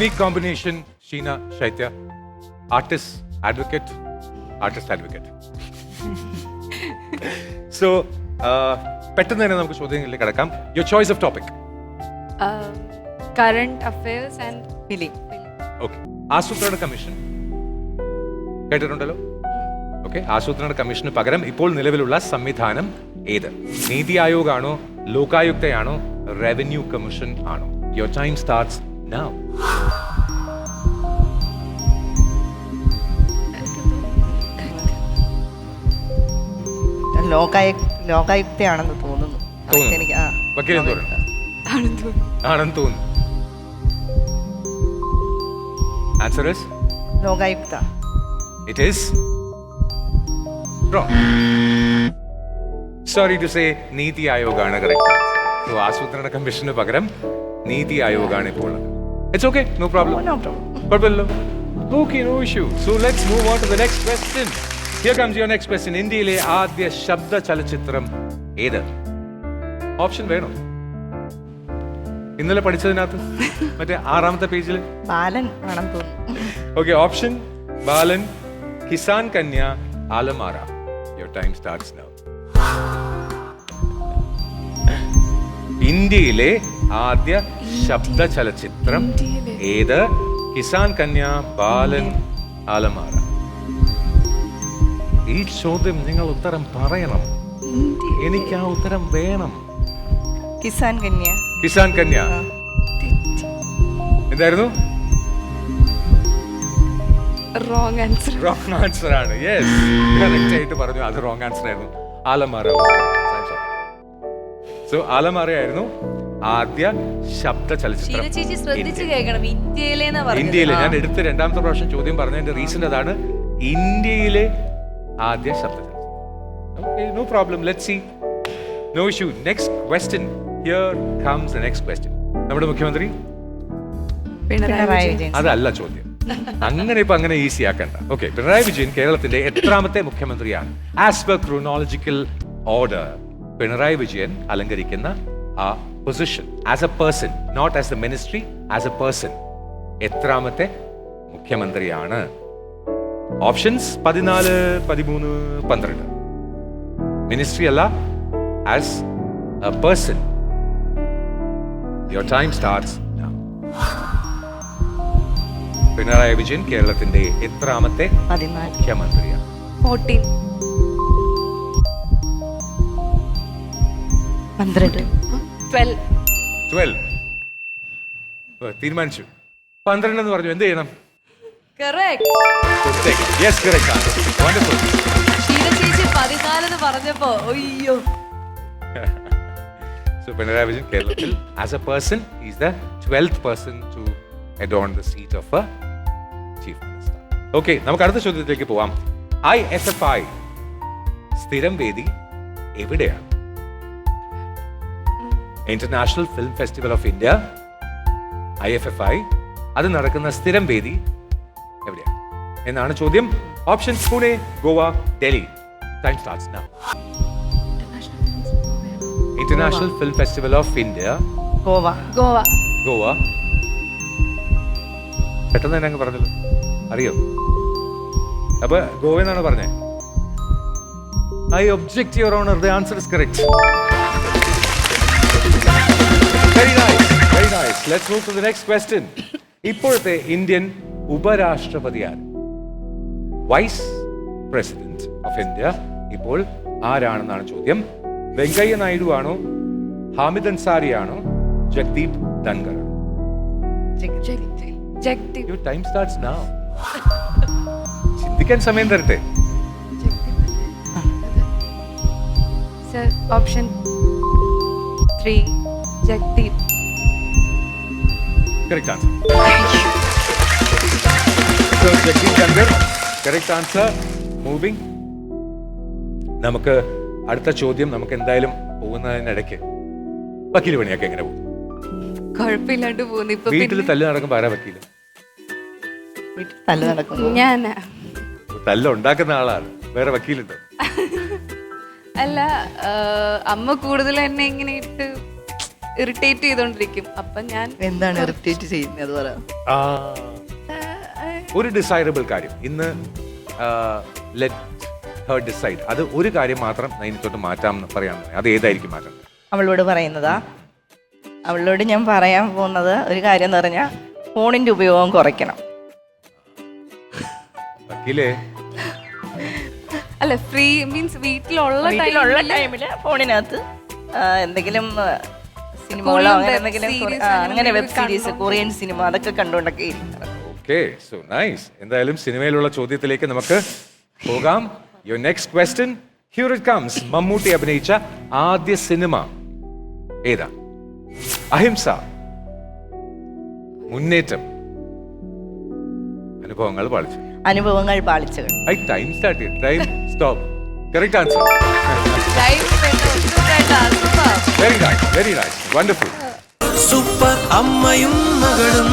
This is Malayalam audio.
Unique combination Sheena Shaithya artist advocate artist advocate so പെട്ടെന്ന് തന്നെ നമുക്ക് ചോദ്യങ്ങളിലേക്ക് കിടക്കാം. Your choice of topic current affairs and film okay ആസൂത്രണ കമ്മീഷൻ. കേട്ടിട്ടുണ്ടല്ലോ? ഓക്കെ ആസൂത്രണ കമ്മീഷന് പകരം ഇപ്പോൾ നിലവിലുള്ള സംവിധാനം ഏത്? നീതി ആയോഗാണോ ലോകായുക്തയാണോ റവന്യൂ കമ്മീഷൻ ആണോ? യുവർ ടൈം സ്റ്റാർട്ട്സ് നൗ ലോകായ ലോകായുക്തയാണെന്ന് തോന്നുന്നു. തോന്നുന്നു. എനിക്ക് ആ വക്കീൽ എന്ത് ആണെന്ന് തോന്നുന്നു. Answer is Lokayukta. It is sorry to say Niti ആയോഗാണ് correct so ആസൂത്രണ കമ്മീഷന് പകരം നീതി ആയോഗാണ് ഇപ്പോൾ it's okay no problem Oh, no problem. കുഴപ്പമില്ലല്ലോ okay no issue so let's move on to the next question here comes your next question ഇന്ത്യയിലെ ആദ്യ ശബ്ദ ചലച്ചിത്രം ഏത്? ഓപ്ഷൻ വേണോ? ഇന്നലെ പഠിച്ചതിനകത്ത്? മറ്റേ ആറാമത്തെ പേജിൽ ബാലൻ ആണെന്ന് തോന്നുന്നു. ഓക്കെ ഓപ്ഷൻ ബാലൻ കിസാൻ കന്യ ആലമാര. യുവർ ടൈം സ്റ്റാർട്ട്സ് നൗ ഇന്ത്യയിലെ ആദ്യ ശബ്ദ ചലച്ചിത്രം ഏത്? കിസാൻ കന്യ ബാലൻ ആലമാര. ഈ ചോദ്യം നിങ്ങൾ ഉത്തരം പറയണം. എനിക്ക് ആ ഉത്തരം വേണം. കിസാൻ കന്യ. കിസാൻ കന്യ. എന്തായിരുന്നു? റോങ് ആൻസർ റോങ് ആൻസർ ആണ്. യെസ് കറക്റ്റ് ആയിട്ട് പറഞ്ഞു. അത് റോങ് ആൻസർ ആയിരുന്നു. ആലമാര സോ ആലമാര ആയിരുന്നു ആദ്യ ശബ്ദ ചലച്ചിത്രം. ചേച്ചി ശ്രദ്ധിച്ച് കേൾക്കണം. ഇന്ത്യയിലെന്നാ ഇന്ത്യയിലെ ഞാൻ എടുത്ത രണ്ടാമത്തെ പ്രാവശ്യം ചോദ്യം പറഞ്ഞതിന്റെ റീസൺ അതാണ് ഇന്ത്യയിലെ ആദ്യ ശബ്ദ ചലച്ചിത്രം. No problem let see no issue next question here comes the next question നമ്മുടെ മുഖ്യമന്ത്രി? അതല്ല ചോദ്യം. അങ്ങനെ ഇപ്പൊ അങ്ങനെ ഈസി ആക്കണ്ട. ഓക്കെ പിണറായി വിജയൻ കേരളത്തിന്റെ എത്രാമത്തെ മുഖ്യമന്ത്രിയാണ്? As per chronological order Pinarayi Vijayan അലങ്കരിക്കുന്ന ആ position as a person not as a ministry as a person എത്രാമത്തെ മുഖ്യമന്ത്രിയാണ്? ഓപ്ഷൻസ് പതിനാല് പതിമൂന്ന് പന്ത്രണ്ട്. മിനിസ്ട്രി അല്ല as a person your time starts now. Pinarayi Vijayan കേരളത്തിന്റെ എത്രാമത്തെ മുഖ്യമന്ത്രിയാണ്? പന്ത്രണ്ട്. ട്വൽവ് തീരുമാനിച്ചു. പന്ത്രണ്ട് എന്ന് പറഞ്ഞു. എന്ത് ചെയ്യണം? പതിനാലെന്ന് പറഞ്ഞപ്പോ അയ്യോ. സോ പിണറായി വിജയൻ കേരളത്തിൽ as a person is the twelfth person to adorn the seat of a chief minister. Okay നമുക്ക് അടുത്ത ചോദ്യത്തിലേക്ക് പോവാം. ഐ എസ് എഫ് ഐ സ്ഥിരം വേദി എവിടെയാണ്? International film festival of India I F F I അത് നടക്കുന്ന സ്ഥിരം വേദി എവിടെയാണ്? എന്നാണ് ചോദ്യം. Option Pune Goa Delhi time starts now international film festival of India Goa Goa Goa പെട്ടെന്ന് തന്നെ അങ്ങ് പറഞ്ഞല്ലോ. അറിയോ? അപ്പൊ ഗോവ എന്നാണ് പറഞ്ഞേ? I object your honour the answer is correct let's move to the next question ഇപ്പോഴത്തെ ഇന്ത്യൻ ഉപരാഷ്ട്രപതിയാണ് വൈസ് പ്രസിഡന്റ് ഓഫ് ഇന്ത്യ ഇപ്പോൾ ആരാണെന്നാണ് ചോദ്യം? വെങ്കയ്യ നായിഡു ആണോ? ഹാമിദ് അൻസാരി ആണോ? ജഗ്ദീപ് ടൈം സ്റ്റാർട്ട്സ് നൗ ചിന്തിക്കാൻ സമയം തരട്ടെ. Option three Jagdeep. Correct answer So, Jagdeep Dhankhar correct answer moving നമുക്ക് അടുത്ത ചോദ്യം നമുക്ക് എന്തായാലും പോകുന്നതിനിടയ്ക്ക് വക്കീൽ പണിയൊക്കെ എങ്ങനെ പോകും? കുഴപ്പമില്ലാണ്ട് പോകുന്നു. ഇപ്പൊ വീട്ടിൽ തല്ല് നടക്കുമ്പോ ആരാ വക്കീൽ? വീട്ടിൽ തല്ല് നടക്കുന്നു തല്ല് ഉണ്ടാക്കുന്ന ആളാണ്. വേറെ വക്കീലുണ്ടോ? അല്ല അമ്മ കൂടുതൽ എന്നെ ഇങ്ങനെ ഇട്ട് ഇറിറ്റേറ്റ് ചെയ്തോണ്ടിരിക്കും. അപ്പൊ ഞാൻ എന്താണ് ഇറിറ്റേറ്റ് ചെയ്യുന്നത് ആ, ഒരു ഡിസൈറബിൾ കാര്യം. ഇന്ന് ലെറ്റ് ഹർ ഡിസൈഡ് അത് ഒരു കാര്യം മാത്രം ഇനി തൊട്ട് മാറ്റാം എന്ന് അത് ഏതായിരിക്കും മാറ്റം? അവളോട് പറയുന്നതാ. അവളോട് ഞാൻ പറയാൻ പോകുന്നത് ഒരു കാര്യം എന്ന് പറഞ്ഞാൽ ഫോണിന്റെ ഉപയോഗം കുറയ്ക്കണം. വക്കീലേ? അല്ല ഫ്രീ മീൻസ് വീട്ടിലുള്ള വീട്ടിലുള്ള ടൈമിൽ ടൈമിൽ ഫോണിനകത്ത് ആ, എന്തെങ്കിലും സിനിമകളോ അങ്ങനെ എന്തെങ്കിലും വെബ് സീരീസ് കൊറിയൻ സിനിമ അതൊക്കെ കണ്ടുകൊണ്ടൊക്കെ ഓക്കെ സോ നൈസ്. എന്തായാലും സിനിമയിലുള്ള ചോദ്യത്തിലേക്ക് നമുക്ക് പോകാം. Your next question here it comes Mammootty അഭിനയിച്ച ആദ്യ സിനിമ ഏതാ? അഹിംസ. മുന്നേറ്റം. അനുഭവങ്ങൾ പാളിച്ചു. Anubhavangal Palichakal. I time start time stop correct answer very nice very nice wonderful super അമ്മയും മകളും